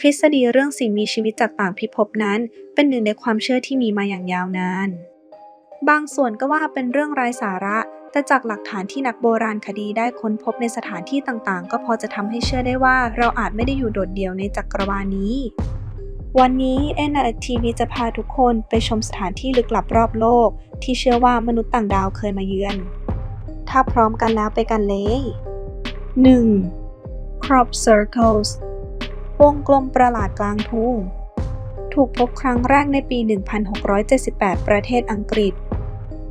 ทฤษฎีเรื่องสิ่งมีชีวิตจากต่างพิภพนั้นเป็นหนึ่งในความเชื่อที่มีมาอย่างยาวนาน บางส่วนก็ว่าเป็นเรื่องไร้สาระ แต่จากหลักฐานที่นักโบราณคดีได้ค้นพบในสถานที่ต่างๆ ก็พอจะทำให้เชื่อได้ว่าเราอาจไม่ได้อยู่โดดเดี่ยวในจักรวาลนี้ วันนี้ NRT TV จะพาทุกคนไปชมสถานที่ลึกลับรอบโลก ที่เชื่อว่ามนุษย์ต่างดาวเคยมาเยือน ถ้าพร้อมกันแล้วไปกันเลย 1. Crop Circles วงกลมประหลาดกลางทุ่ง ถูกพบครั้งแรกในปี 1678 ประเทศอังกฤษ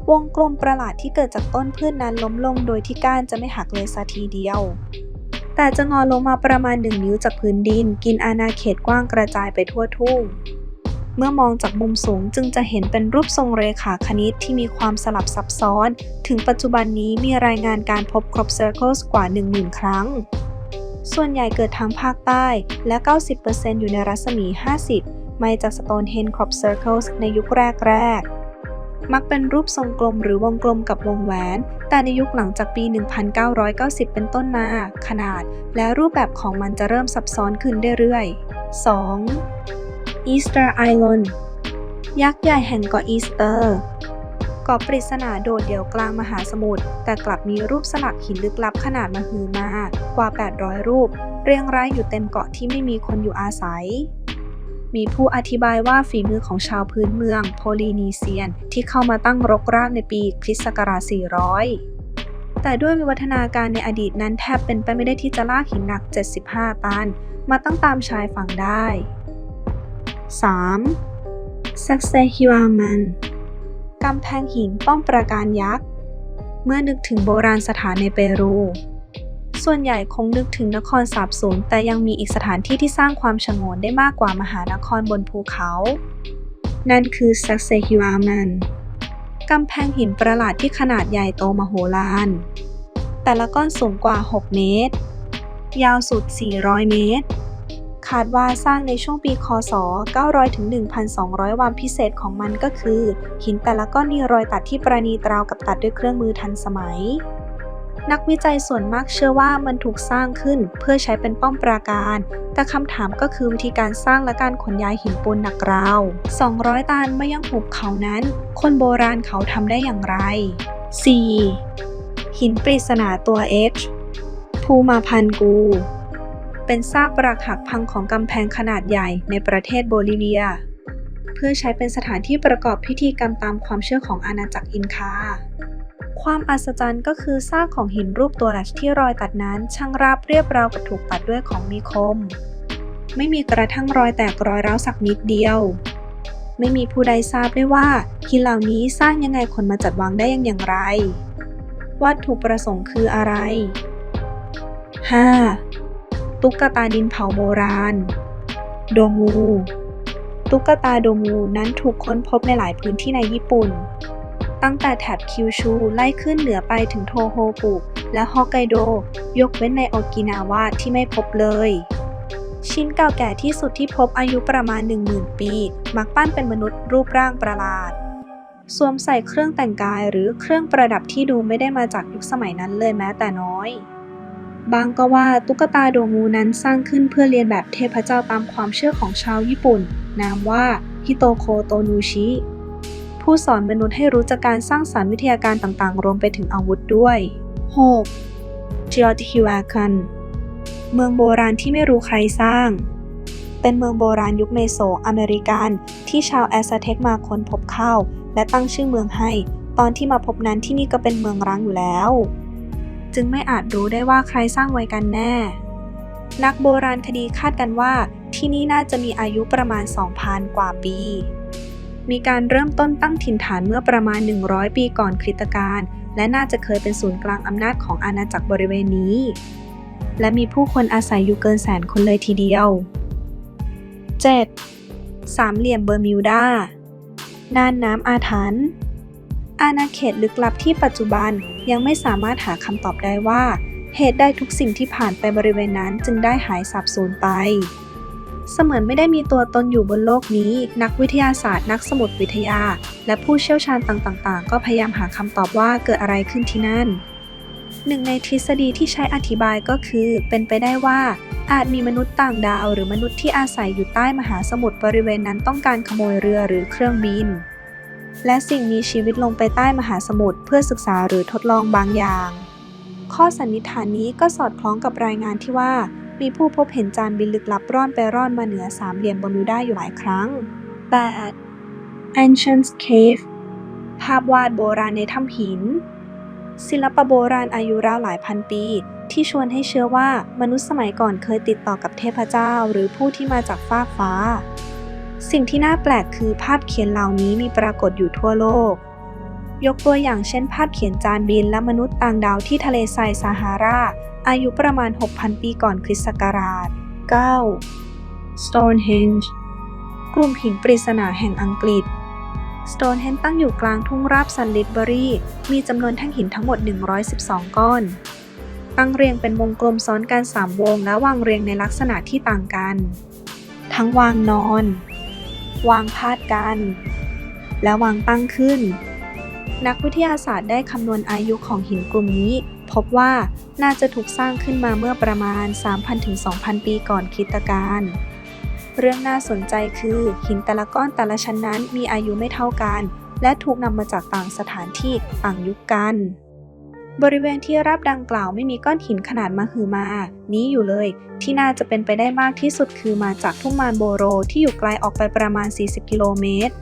วงกลมประหลาดที่เกิดจากต้นพืชนนั้นล้มลงโดยที่ก้านจะไม่หักเลยสักทีเดียว แต่จะงอลงมาประมาณ1นิ้วจากพื้นดิน กินอาณาเขตกว้างกระจายไปทั่วทุ่ง เมื่อมองจากมุมสูงจึงจะเห็นเป็นรูปทรงเรขาคณิตที่มีความสลับซับซ้อน ถึงปัจจุบันนี้มีรายงานการพบ crop circles กว่า 10,000 ครั้ง ส่วนใหญ่เกิดทางภาคใต้ และ 90%อยู่ในรัศมี 50 ไมล์จาก Stonehenge Crop Circles ในยุคแรก ๆมักเป็นรูปทรงกลมหรือวงกลมกับวงแหวน แต่ในยุคหลังจากปี 1990 เป็นต้นมา ขนาด และรูปแบบของมันจะเริ่มซับซ้อนขึ้นเรื่อยๆ 2. Easter Island ยักษ์ใหญ่แห่งเกาะอีสเตอร์ เกาะปริศนาโดดเดี่ยวกลางมหาสมุทรแต่กลับมีรูปสลักหินลึกลับขนาดมหึมากว่า 800 รูป เรียงรายอยู่เต็มเกาะที่ไม่มีคนอยู่อาศัย มีผู้อธิบายว่าฝีมือของชาวพื้นเมืองโพลีนีเซียน ที่เข้ามาตั้งรกรากในปีคริสต์ศักราช 400แต่ด้วยวิวัฒนาการในอดีตนั้นแทบเป็นไปไม่ได้ที่จะลากหินหนัก 75 ตัน มาตั้งตามชายฝั่งได้ 3. s a k s e h i w a m a n กำแพงหินป้อมปราการยักษ์ เมื่อนึกถึงโบราณสถานในเปรู ส่วนใหญ่คงนึกถึงนครสาบสูญแต่ยังมีอีกสถานที่ที่สร้างความฉงนได้มากกว่ามหานครบนภูเขา นั่นคือซักเซฮิวามันกำแพงหินประหลาดที่ขนาดใหญ่โตมโหฬารแต่ละก้อนสูงกว่า 6 เมตร ยาวสุด 400 เมตร คาดว่าสร้างในช่วงปีคศ 900 ถึง 1,200 วันพิเศษของมันก็คือ หินแต่ละก้อนมีรอยตัดที่ประณีตราวกับตัดด้วยเครื่องมือทันสมัย นักวิจัยส่วนมากเชื่อว่ามันถูกสร้างขึ้นเพื่อใช้เป็นป้อมปราการ แต่คำถามก็คือวิธีการสร้างและการขนย้ายหินปูนหนักราว 200 ตันไมายังหุบเขานั้น คนโบราณเขาทำได้อย่างไร 4. หินปริศนาตัว H ภูมาพันกู เป็นซากปรักหักพังของกำแพงขนาดใหญ่ในประเทศโบลิเวีย เพื่อใช้เป็นสถานที่ประกอบพิธีกรรมตามความเชื่อของอาณาจักรอินคา ความอัศจรรย์ก็คือซากของหินรูปตัวแรชที่รอยตัดนั้น ช่างราบเรียบราวกับถูกตัดด้วยของมีคม ไม่มีกระทั่งรอยแตกรอยร้าวสักนิดเดียว ไม่มีผู้ใดทราบได้ว่าหินเหล่านี้สร้างยังไงคนมาจัดวางได้อย่างอย่างไร วัตถุประสงค์คืออะไร 5. ตุ๊กตาดินเผาโบราณ โดมู ตุ๊กตาโดมูนั้นถูกค้นพบในหลายพื้นที่ในญี่ปุ่น ตั้งแต่แถบคิวชูไล่ขึ้นเหนือไปถึงโทโฮกุและฮอกไกโด ยกเว้นในโอกินาวาที่ไม่พบเลย ชิ้นเก่าแก่ที่สุดที่พบอายุประมาณ 10,000 ปี มักปั้นเป็นมนุษย์รูปร่างประหลาดสวมใส่เครื่องแต่งกายหรือเครื่องประดับที่ดูไม่ได้มาจากยุคสมัยนั้นเลยแม้แต่น้อย บางก็ว่าตุ๊กตาโดมูนั้นสร้างขึ้นเพื่อเรียนแบบเทพเจ้าตามความเชื่อของชาวญี่ปุ่น นามว่าฮิโตโคโตนูชิ ผู้สอนมนุษย์ให้รู้จักการสร้างสารรค์วิทยาการต่างๆ รวมไปถึงอาวุธด้วย 6. จิออติฮิวาคัน เมืองโบราณที่ไม่รู้ใครสร้าง เป็นเมืองโบราณยุคเมโสอเมริกัน ที่ชาวแอสเท็กมาค้นพบเข้า และตั้งชื่อเมืองให้ ตอนที่มาพบนั้นที่นี่ก็เป็นเมืองร้างอยู่แล้ว จึงไม่อาจรู้ได้ว่าใครสร้างไว้กันแน่ นักโบราณคดีคาดกันว่า ที่นี่น่าจะมีอายุประมาณ 2,000 กว่าปี มีการเริ่มต้นตั้งถิ่นฐานเมื่อประมาณ 100 ปีก่อนคริสตกาลและน่าจะเคยเป็นศูนย์กลางอำนาจของอาณาจักรบริเวณนี้ และมีผู้คนอาศัยอยู่เกินแสนคนเลยทีเดียว 7. สามเหลี่ยมเบอร์มิวดาน่านน้ำอาถรรพ์ อาณาเขตลึกลับที่ปัจจุบันยังไม่สามารถหาคำตอบได้ว่า เหตุใดทุกสิ่งที่ผ่านไปบริเวณนั้นจึงได้หายสาบสูญไป เสมือนไม่ได้มีตัวตนอยู่บนโลกนี้ นักวิทยาศาสตร์ นักสมุดวิทยา และผู้เชี่ยวชาญต่างๆ ก็พยายามหาคำตอบว่าเกิดอะไรขึ้นที่นั่นหนึ่งในทฤษฎีที่ใช้อธิบายก็คือ เป็นไปได้ว่า อาจมีมนุษย์ต่างดาวหรือมนุษย์ที่อาศัยอยู่ใต้มหาสมุทรบริเวณนั้นต้องการขโมยเรือหรือเครื่องบิน และสิ่งมีชีวิตลงไปใต้มหาสมุทรเพื่อศึกษาหรือทดลองบางอย่าง ข้อสันนิษฐานนี้ก็สอดคล้องกับรายงานที่ว่า มีผู้พบเห็นจานบินลึกลับร่อนไปร่อนมาเหนือสามเหลี่ยมบอร์มิวดาอยู่หลายครั้ง 8. Ancient Cave ภาพวาดโบราณในถ้ำหิน ศิลปะโบราณอายุราวหลายพันปี ที่ชวนให้เชื่อว่ามนุษย์สมัยก่อนเคยติดต่อกับเทพเจ้า หรือผู้ที่มาจากฟากฟ้า สิ่งที่น่าแปลกคือภาพเขียนเหล่านี้มีปรากฏอยู่ทั่วโลก ยกตัวอย่างเช่น ภาพเขียนจานบินและมนุษย์ต่างดาวที่ทะเลทรายซาฮารา อายุประมาณ 6,000 ปีก่อนคริสต์ศักราช 9. Stonehenge กลุ่มหินปริศนาแห่งอังกฤษ Stonehenge ตั้งอยู่กลางทุ่งราบซันลิดเบอรี่ มีจำนวนแท่งหินทั้งหมด 112 ก้อน ตั้งเรียงเป็นวงกลมซ้อนกัน 3 วงและวางเรียงในลักษณะที่ต่างกัน ทั้งวางนอน วางพาดกัน และวางตั้งขึ้น นักวิทยาศาสตร์ได้คำนวณอายุของหินกลุ่มนี้ พบว่าน่าจะถูกสร้างขึ้นมาเมื่อประมาณ 3,000-2,000 ปีก่อนคริสตกาลเรื่องน่าสนใจคือหินแต่ละก้อนแต่ละชั้นนั้นมีอายุไม่เท่ากัน และถูกนำมาจากต่างสถานที่ต่างยุคกัน บริเวณที่ราบดังกล่าวไม่มีก้อนหินขนาดมหึมา นี้อยู่เลย ที่น่าจะเป็นไปได้มากที่สุดคือมาจากทุ่งมานโบโรที่อยู่ไกลออกไปประมาณ 40 กิโลเมตร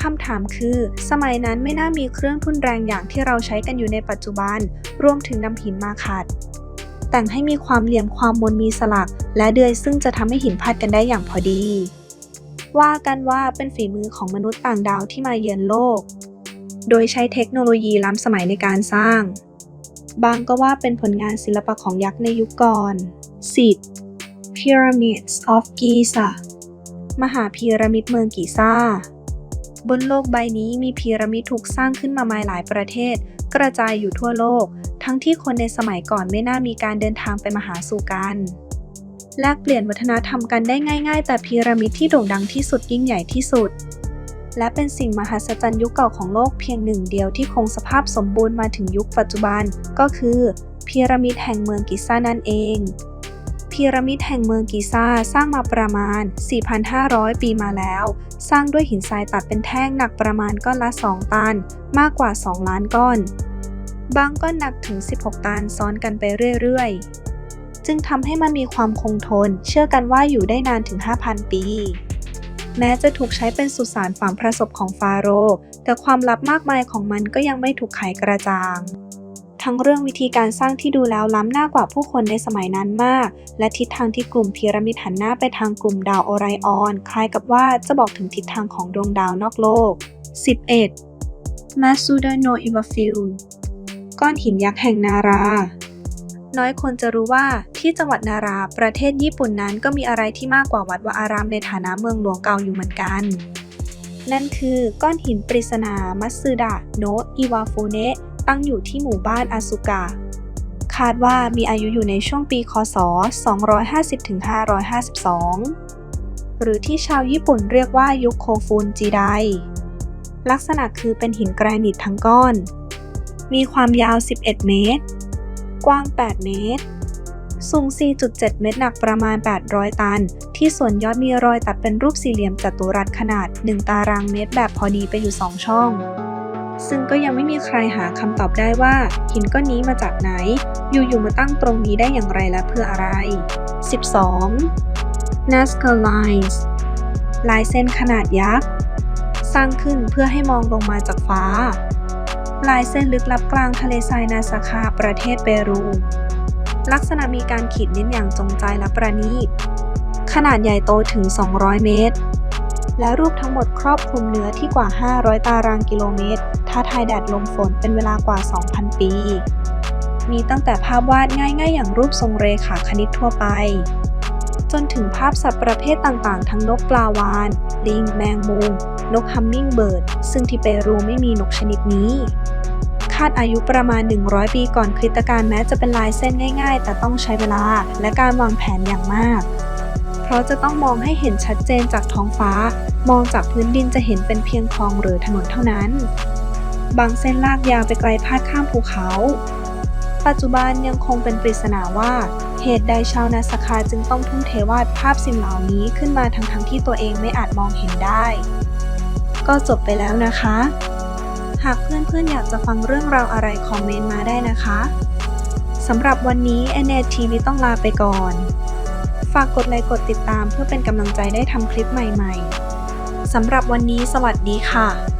คำถามคือ สมัยนั้นไม่น่ามีเครื่องทุ่นแรงอย่างที่เราใช้กันอยู่ในปัจจุบัน รวมถึงนำหินมาขัด แต่งให้มีความเหลี่ยมความมนมีสลัก และเดือยซึ่งจะทำให้หินพัดกันได้อย่างพอดี ว่ากันว่าเป็นฝีมือของมนุษย์ต่างดาวที่มาเยือนโลก โดยใช้เทคโนโลยีล้ำสมัยในการสร้าง บางก็ว่าเป็นผลงานศิลปะของยักษ์ในยุคก่อน 10. Pyramids of Giza มหาพีระมิดเมืองกิซ่าบนโลกใบนี้มีพีระมิดถูกสร้างขึ้นมามาหลายประเทศ กระจายอยู่ทั่วโลก ทั้งที่คนในสมัยก่อนไม่น่ามีการเดินทางไปมาหาสู่กัน แลกเปลี่ยนวัฒนธรรมกันได้ง่าย ๆ แต่พีระมิดที่โด่งดังที่สุดยิ่งใหญ่ที่สุด และเป็นสิ่งมหัศจรรย์ยุคเก่าของโลกเพียงหนึ่งเดียวที่คงสภาพสมบูรณ์มาถึงยุคปัจจุบัน ก็คือพีระมิดแห่งเมืองกิซ่านั่นเองพีระมิดแห่งเมืองกิซ่าสร้างมาประมาณ 4,500 ปีมาแล้ว สร้างด้วยหินทรายตัดเป็นแท่งหนักประมาณก้อนละ 2 ตัน มากกว่า 2 ล้านก้อน บางก้อนหนักถึง 16 ตันซ้อนกันไปเรื่อยๆ จึงทำให้มันมีความคงทน เชื่อกันว่าอยู่ได้นานถึง 5,000 ปี แม้จะถูกใช้เป็นสุสานฝังพระศพของฟาโรห์แต่ความลับมากมายของมันก็ยังไม่ถูกไขกระจ่าง ทั้งเรื่องวิธีการสร้างที่ดูแล้วล้ำหน้ากว่าผู้คนในสมัยนั้นมาก และทิศทางที่กลุ่มพีระมิดหันหน้าไปทางกลุ่มดาวโอไรออน คล้ายกับว่าจะบอกถึงทิศทางของดวงดาวนอกโลก 11. m a s u d a no Iwafil ก้อนหินยักษ์แห่งนารา น้อยคนจะรู้ว่าที่จังหวัดนาราประเทศญี่ปุ่นนั้นก็มีอะไรที่มากกว่าวัดวาอารามในฐานะเมืองหลวงเก่าอยู่เหมือนกัน นั่นคือก้อนหินปริศนามัตสึดะโนะอิวาฟูเนะตั้งอยู่ที่หมู่บ้านอาสุกะคาดว่ามีอายุอยู่ในช่วงปีคศ 250-552 หรือที่ชาวญี่ปุ่นเรียกว่ายุคโคฟูนจิได ลักษณะคือเป็นหินแกรนิตทั้งก้อน มีความยาว 11 เมตร กว้าง 8 เมตร สูง 4.7 เมตรหนักประมาณ 800 ตัน ที่ส่วนยอดมีรอยตัดเป็นรูปสี่เหลี่ยมจัตุรัสขนาด 1 ตารางเมตรแบบพอดีไปอยู่ 2 ช่อง ซึ่งก็ยังไม่มีใครหาคำตอบได้ว่า หินก้อนนี้มาจากไหน อยู่ๆมาตั้งตรงนี้ได้อย่างไรและเพื่ออะไร 12. Nazca Lines ลายเส้นขนาดยักษ์ สร้างขึ้นเพื่อให้มองลงมาจากฟ้า ลายเส้นลึกลับกลางทะเลทรายนาซาคาประเทศเปรู ลักษณะมีการขีดเน้นอย่างจงใจและประณีต ขนาดใหญ่โตถึง 200 เมตร และรูปทั้งหมดครอบคลุมเนื้อที่กว่า 500 ตารางกิโลเมตร ท้าทายแดดลมฝนเป็นเวลากว่า 2,000 ปี มีตั้งแต่ภาพวาดง่ายๆ อย่างรูปทรงเรขาคณิตทั่วไป จนถึงภาพสัตว์ประเภทต่างๆ ทั้งนกปลาวาน ลิง แมงมุมนกฮัมมิงเบิร์ด ซึ่งที่เปรูไม่มีนกชนิดนี้ คาดอายุประมาณ 100 ปีก่อนคริสตกาลแม้จะเป็นลายเส้นง่ายๆ แต่ต้องใช้เวลาและการวางแผนอย่างมาก เพราะจะต้องมองให้เห็นชัดเจนจากท้องฟ้า มองจากพื้นดินจะเห็นเป็นเพียงคลองหรือถนนเท่านั้น บางเส้นลากยาวไปไกลพาดข้ามภูเขา ปัจจุบันยังคงเป็นปริศนาว่า เหตุใดชาวนาสคาจึงต้องทุ่มเทวาดภาพสิ่งเหล่านี้ขึ้นมาทั้งๆที่ตัวเองไม่อาจมองเห็นได้ ก็จบไปแล้วนะคะ หากเพื่อนๆ อยากจะฟังเรื่องราวอะไรคอมเมนต์มาได้นะคะสำหรับวันนี้ n อ TV ต้องลาไปก่อน ฝากกดไลค์กดติดตามเพื่อเป็นกำลังใจได้ทำคลิปใหม่ๆสำหรับวันนี้สวัสดีค่ะ